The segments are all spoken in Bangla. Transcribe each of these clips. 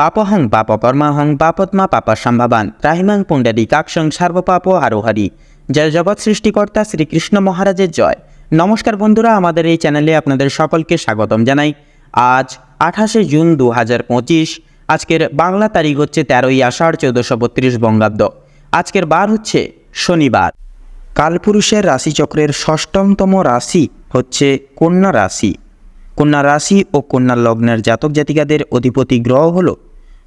পাপহং পাপকর্মাহং পাপত্মা পাপসম্ভাবান ত্রাহিমাং পুণ্ডরীকাক্ষং সর্বপাপ হারোহারি জয় জগৎ সৃষ্টিকর্তা শ্রীকৃষ্ণ মহারাজের জয়। নমস্কার বন্ধুরা, আমাদের এই চ্যানেলে আপনাদের সকলকে স্বাগতম জানাই। আজ আঠাশে জুন দু হাজার পঁচিশ, আজকের বাংলা তারিখ হচ্ছে তেরোই আষাঢ় চৌদ্দশো বত্রিশ বঙ্গাব্দ। আজকের বার হচ্ছে শনিবার। কালপুরুষের রাশিচক্রের ষষ্ঠমতম রাশি হচ্ছে কন্যা রাশি। কন্যা রাশি ও কন্যা লগ্নের জাতক জাতিকাদের অধিপতি গ্রহ হল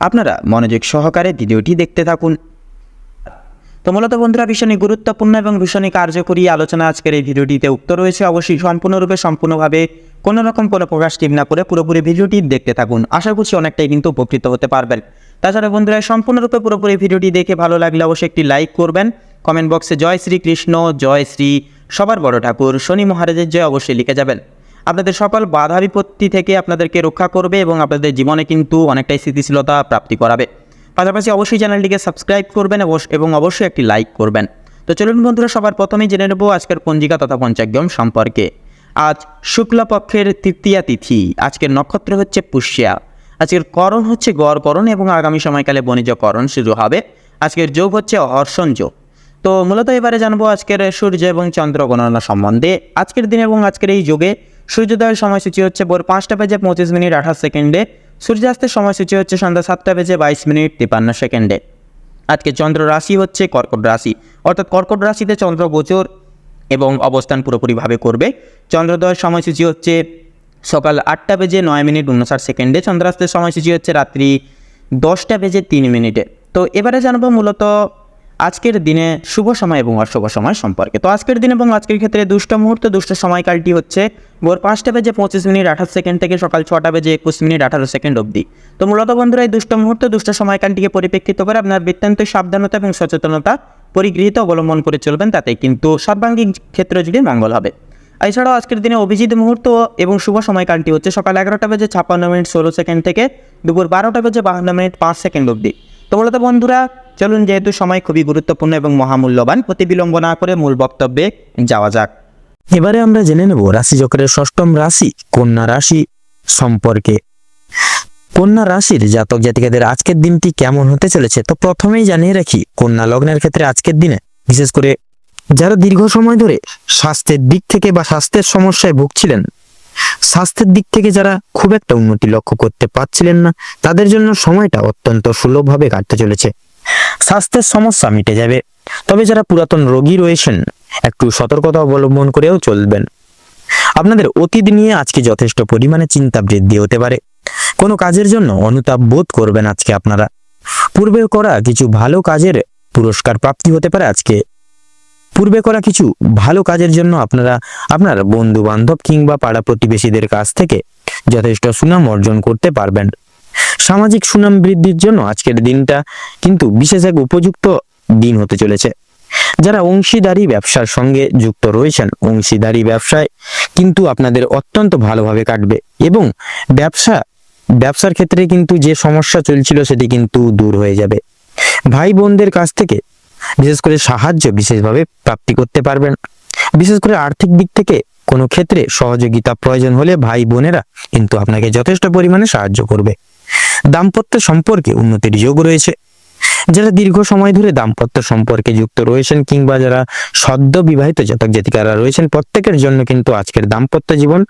আপনারা মনোযোগ সহকারে ভিডিওটি দেখতে থাকুন। তো মূলত বন্ধুরা ভীষণই গুরুত্বপূর্ণ এবং ভীষণই কার্যকরী আলোচনা আজকের এই ভিডিওটিতে উক্ত রয়েছে। অবশ্যই সম্পূর্ণরূপে, সম্পূর্ণভাবে কোনো রকম কোনো প্রকাশ টিপ না করে পুরোপুরি ভিডিওটি দেখতে থাকুন। আশা করছি অনেকটাই কিন্তু উপকৃত হতে পারবেন। তাছাড়া বন্ধুরা, সম্পূর্ণরূপে পুরোপুরি ভিডিওটি দেখে ভালো লাগলে অবশ্যই একটি লাইক করবেন। কমেন্ট বক্সে জয় শ্রী কৃষ্ণ জয় শ্রী সবার বড় ঠাকুর, শনি মহারাজের জয় অবশ্যই লিখে যাবেন। আপনাদের সকল বাধা বিপত্তি থেকে আপনাদেরকে রক্ষা করবে এবং আপনাদের জীবনে কিন্তু অনেকটাই স্থিতিশীলতা প্রাপ্তি করাবে। পাশাপাশি অবশ্যই চ্যানেলটিকে সাবস্ক্রাইব করবেন এবং অবশ্যই একটি লাইক করবেন। তো চলুন বন্ধুরা, সবার প্রথমেই জেনে নেব আজকের পঞ্জিকা তথা পঞ্চাগ্যম সম্পর্কে। আজ শুক্লপক্ষের তৃতীয়া তিথি। আজকের নক্ষত্র হচ্ছে পুষ্যা। আজকের করণ হচ্ছে গড়করণ এবং আগামী সময়কালে বণিজ করণ শুরু হবে। আজকের যোগ হচ্ছে অর্ষণ যোগ। তো মূলত এবারে জানব আজকের সূর্য এবং চন্দ্র গণনা সম্বন্ধে। আজকের দিন এবং আজকের এই যোগে সূর্যোদয়ের সময়সূচি হচ্ছে ভোর পাঁচটা বেজে পঁচিশ মিনিট আঠাশ সেকেন্ডে। সূর্যাস্তের সময়সূচি হচ্ছে সন্ধ্যা সাতটা বেজে বাইশ মিনিট তিপান্ন সেকেন্ডে। আজকে চন্দ্র রাশি হচ্ছে কর্কট রাশি, অর্থাৎ কর্কট রাশিতে চন্দ্র গোচর এবং অবস্থান পুরোপুরিভাবে করবে। চন্দ্রোদয়ের সময়সূচি হচ্ছে সকাল আটটা বেজে নয় মিনিট উনষাট সেকেন্ডে, চন্দ্রাস্তের সময়সূচি হচ্ছে রাত্রি দশটা বেজে তিন মিনিটে। তো এবারে জানব মূলত আজকের দিনে শুভ সময় এবং অশুভ সময় সম্পর্কে। তো আজকের দিন এবং আজকের ক্ষেত্রে দুষ্ট মুহূর্ত, দুষ্ট সময়কালটি হচ্ছে ভোর পাঁচটা বেজে পঁচিশ মিনিট, আঠাশ সেকেন্ড থেকে সকাল ছটা বেজে একুশ মিনিট, আঠারো সেকেন্ড অবধি। তো মূলত বন্ধুরা, এই দুষ্ট মুহূর্ত, দুষ্ট সময়কালটিকে পরিপ্রেক্ষিত করে আপনার বৃত্তান্ত সাবধানতা এবং সচেতনতা পরিগৃহীত অবলম্বন করে চলবেন, তাতে কিন্তু সর্বাঙ্গিক ক্ষেত্র জুড়ে মঙ্গল হবে। এছাড়াও আজকের দিনে অভিজিৎ মুহূর্ত এবং শুভ সময়কালটি হচ্ছে সকাল এগারোটা বেজে ছাপ্পান্ন মিনিট, ষোলো সেকেন্ড থেকে দুপুর বারোটা বেজে বাহান্ন মিনিট, পাঁচ সেকেন্ড অবধি। তো মূলত বন্ধুরা চলুন যেহেতু সময় খুবই গুরুত্বপূর্ণ এবং মহামূল্যবান, প্রতি বিলম্ব না করে মূল বক্তব্যে যাওয়া যাক। এবারে আমরা জেনে নেব রাশি চক্রের ষষ্ঠম রাশি কন্যা রাশি সম্পর্কে। কন্যা রাশির জাতক জাতিকাদের আজকের দিনটি কেমন হতে চলেছে? তো প্রথমেই জানিয়ে রাখি, কন্যা লগ্নের ক্ষেত্রে আজকের দিনে, বিশেষ করে যারা দীর্ঘ সময় ধরে স্বাস্থ্যের দিক থেকে বা স্বাস্থ্যের সমস্যায় ভুগছিলেন, স্বাস্থ্যের দিক থেকে যারা খুব একটা উন্নতি লক্ষ্য করতে পারছিলেন না, তাদের জন্য সময়টা অত্যন্ত সুলভভাবে কাটতে চলেছে। স্বাস্থ্যের সমস্যা মিটে যাবে। তবে যারা পুরাতন রোগী রয়েছেন, একটু সতর্কতা অবলম্বন করেও চলবেন। আপনাদের অতীত নিয়ে আজকে যথেষ্ট পরিমাণে চিন্তা বৃদ্ধি হতে পারে। কোনো কাজের জন্য অনুতাপ বোধ করবেন আজকে আপনারা। পূর্বে করা কিছু ভালো কাজের পুরস্কার প্রাপ্তি হতে পারে আজকে। পূর্বে করা কিছু ভালো কাজের জন্য আপনারা আপনার বন্ধু বান্ধব কিংবা পাড়া প্রতিবেশীদের কাছ থেকে যথেষ্ট সুনাম অর্জন করতে পারবেন। সামাজিক সুনাম বৃদ্ধির জন্য আজকের দিনটা কিন্তু বিশেষ এক উপযুক্ত দিন হতে চলেছে। যারা অংশীদারি ব্যবসার সঙ্গে যুক্ত রয়েছেন, অংশীদারি ব্যবসায় কিন্তু আপনাদের অত্যন্ত ভালোভাবে কাটবে এবং ব্যবসা, ব্যবসার ক্ষেত্রে কিন্তু যে সমস্যা চলছিল সেটি কিন্তু দূর হয়ে যাবে। ভাই বোনদের কাছ থেকে বিশেষ করে সাহায্য বিশেষভাবে প্রাপ্তি করতে পারবেন। বিশেষ করে আর্থিক দিক থেকে কোনো ক্ষেত্রে সহযোগিতা প্রয়োজন হলে ভাই বোনেরা কিন্তু আপনাকে যথেষ্ট পরিমাণে সাহায্য করবে। দাম্পত্য সম্পর্কে উন্নতির যোগ রয়েছে। যারা দীর্ঘ সময় ধরে দাম্পত্য সম্পর্কে যুক্ত রয়েছেন কিংবা যারা সদ্য বিবাহিত জাতক জাতিকারা রয়েছেন, প্রত্যেকের জন্য কিন্তু আজকের দাম্পত্য জীবন,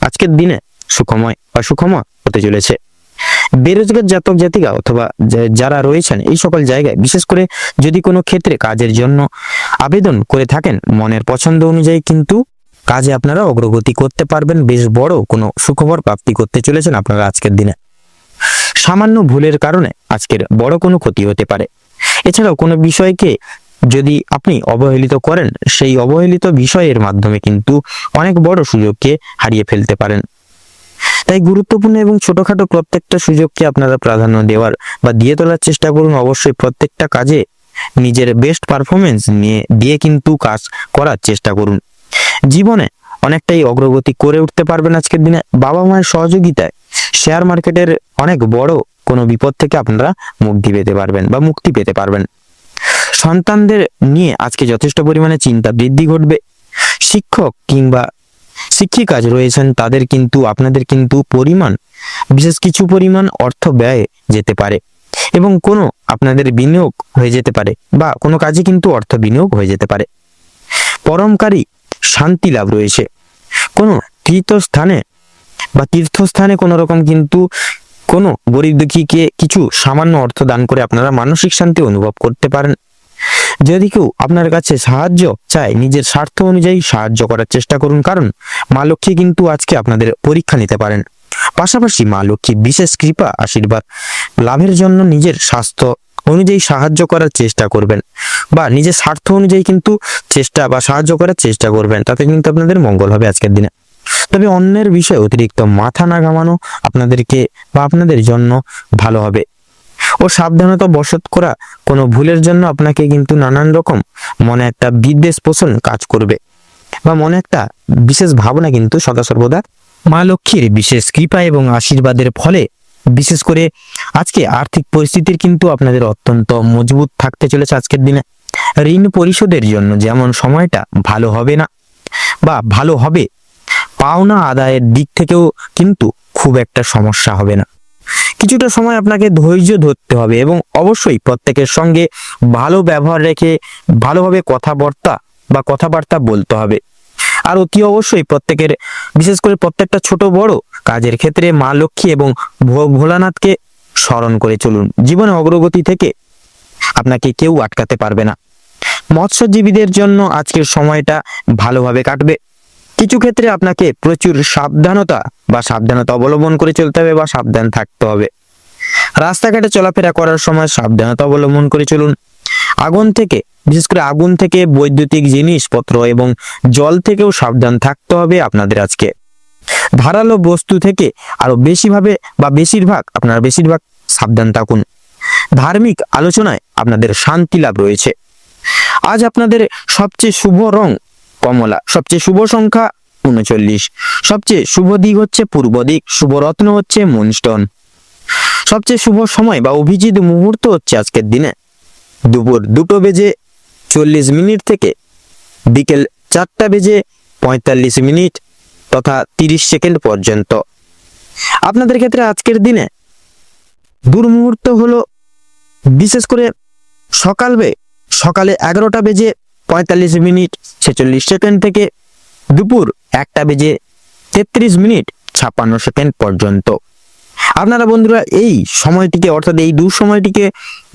আজকের দিনে সুখময় বা সুখময় হতে চলেছে। বেরোজগার জাতক জাতিকা অথবা যারা রয়েছেন, এই সকল জায়গায় বিশেষ করে যদি কোনো ক্ষেত্রে কাজের জন্য আবেদন করে থাকেন, মনের পছন্দ অনুযায়ী কিন্তু কাজে আপনারা অগ্রগতি করতে পারবেন। বেশ বড় কোনো সুখবর প্রাপ্তি করতে চলেছেন আপনারা আজকের দিনে। সামান্য ভুলের কারণে আজকের বড় কোনো ক্ষতি হতে পারে। এছাড়াও কোনো বিষয়কে যদি আপনি অবহেলিত করেন, সেই অবহেলিত বিষয়ের মাধ্যমে কিন্তু অনেক বড় সুযোগকে হারিয়ে ফেলতে পারেন। তাই গুরুত্বপূর্ণ এবং ছোটখাটো প্রত্যেকটা সুযোগকে আপনারা প্রাধান্য দেওয়ার বা দিয়ে তোলার চেষ্টা করুন। অবশ্যই প্রত্যেকটা কাজে নিজের বেস্ট পারফরমেন্স নিয়ে, দিয়ে কিন্তু কাজ করার চেষ্টা করুন। জীবনে অনেকটাই অগ্রগতি করে উঠতে পারবেন আজকের দিনে। বাবা মায়ের সহযোগিতায় শেয়ার মার্কেটের অনেক বড় কোনো বিপদ থেকে আপনারা মুক্তি পেতে পারবেন বা মুক্তি পেতে পারবেন। সন্তানদের নিয়ে আজকে যথেষ্ট পরিমাণে চিন্তা বৃদ্ধি ঘটবে। শিক্ষক কিংবা শিক্ষিকাজ রয়েছেন, তাদের কিন্তু, আপনাদের কিন্তু পরিমাণ, বিশেষ কিছু পরিমাণ অর্থ ব্যয় যেতে পারে এবং কোনো আপনাদের বিনিয়োগ হয়ে যেতে পারে বা কোনো কাজে কিন্তু অর্থ বিনিয়োগ হয়ে যেতে পারে। পরমকারী শান্তি লাভ রয়েছে। কোনো তীর্থস্থানে বা তীর্থস্থানে কোনো রকম কিন্তু কোনো গরিব দুঃখীকে কিছু সামান্য অর্থ দান করে আপনারা মানসিক শান্তি অনুভব করতে পারেন। যদি কেউ আপনার কাছে সাহায্য চায়, নিজের স্বার্থ অনুযায়ী সাহায্য করার চেষ্টা করুন, কারণ মা লক্ষ্মী কিন্তু আজকে আপনাদের পরীক্ষা নিতে পারেন। পাশাপাশি মা লক্ষ্মী বিশেষ কৃপা, আশীর্বাদ লাভের জন্য নিজের স্বাস্থ্য অনুযায়ী সাহায্য করার চেষ্টা করবেন বা নিজের স্বার্থ অনুযায়ী কিন্তু চেষ্টা বা সাহায্য করার চেষ্টা করবেন। তাতে কিন্তু আপনাদের মঙ্গল হবে আজকের দিনে। তবে অন্যের বিষয়ে অতিরিক্ত মাথা না ঘামানো আপনাদেরকে বা আপনাদের জন্য ভালো হবে। ও সাবধানতা বশত করা কোনো ভুলের জন্য আপনাকে কিন্তু নানান রকম মনে একটা বিদ্বেষ পোষণ কাজ করবে বা মনে একটা বিশেষ ভাবনা কিন্তু সদা সর্বদা মা লক্ষ্মীর বিশেষ কৃপা এবং আশীর্বাদের ফলে, বিশেষ করে আজকে আর্থিক পরিস্থিতির কিন্তু আপনাদের অত্যন্ত মজবুত থাকতে চলেছে আজকের দিনে। ঋণ পরিশোধের জন্য যেমন সময়টা ভালো হবে না বা ভালো হবে পাওনা আদায়ের দিক থেকেও কিন্তু খুব একটা সমস্যা হবে না। কিছুটা সময় আপনাকে ধৈর্য ধরতে হবে এবং অবশ্যই প্রত্যেকের সঙ্গে ভালো ব্যবহার রেখে ভালোভাবে কথাবার্তা বা কথাবার্তা বলতে হবে। আর অতি অবশ্যই প্রত্যেকের, বিশেষ করে প্রত্যেকটা ছোট বড় কাজের ক্ষেত্রে মা লক্ষ্মী এবং ভোলানাথকে স্মরণ করে চলুন। জীবনে অগ্রগতি থেকে আপনাকে কেউ আটকাতে পারবে না। মৎস্যজীবীদের জন্য আজকের সময়টা ভালোভাবে কাটবে। কিছু ক্ষেত্রে আপনাকে প্রচুর সাবধানতা বা সাবধানতা অবলম্বন করে চলতে হবে বা সাবধান থাকতে হবে। রাস্তাঘাটে চলাফেরা করার সময় সাবধানতা অবলম্বন করে চলুন। আগুন থেকে, বিশেষ করে আগুন থেকে বৈদ্যুতিক জিনিসপত্র এবং জল থেকেও সাবধান থাকতে হবে আপনাদের আজকে। ধারালো বস্তু থেকে আরও বেশিভাবে বা বেশিরভাগ, আপনারা বেশিরভাগ সাবধান থাকুন। ধার্মিক আলোচনায় আপনাদের শান্তি লাভ রয়েছে। আজ আপনাদের সবচেয়ে শুভ রং কমলা। সবচেয়ে শুভ সংখ্যা উনচল্লিশ। সবচেয়ে শুভ দিক হচ্ছে পূর্ব দিক, শুভ রত্ন হচ্ছে মুনস্টোন। সবচেয়ে শুভ সময় বা অভিজিৎ মুহূর্ত হচ্ছে আজকের দিনে। দুপুর দুটো বেজে চল্লিশ মিনিট থেকে বিকেল চারটা বেজে পঁয়তাল্লিশ মিনিট তথা তিরিশ সেকেন্ড পর্যন্ত। আপনাদের ক্ষেত্রে আজকের দিনে দুর্মুহূর্ত হলো বিশেষ করে সকালবে সকালে এগারোটা বেজে পঁয়তাল্লিশ মিনিট, ছেচল্লিশ সেকেন্ড থেকে দুপুর একটা বেজে তেত্রিশ মিনিট, ছাপ্পান্ন সেকেন্ড পর্যন্ত। আপনারা বন্ধুরা, এই সময়টিকে, অর্থাৎ এই দু সময়টিকে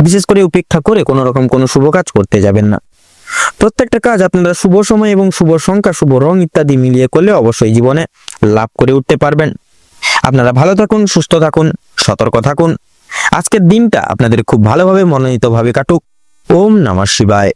বিশেষ করে উপেক্ষা করে কোনো রকম কোনো শুভ কাজ করতে যাবেন না। প্রত্যেকটা কাজ আপনারা শুভ সময় এবং শুভ সংখ্যা, শুভ রং ইত্যাদি মিলিয়ে করলে অবশ্যই জীবনে লাভ করে উঠতে পারবেন। আপনারা ভালো থাকুন, সুস্থ থাকুন, সতর্ক থাকুন। আজকের দিনটা আপনাদের খুব ভালোভাবে, মনোনীতভাবে কাটুক। ওম নমঃ শিবায়।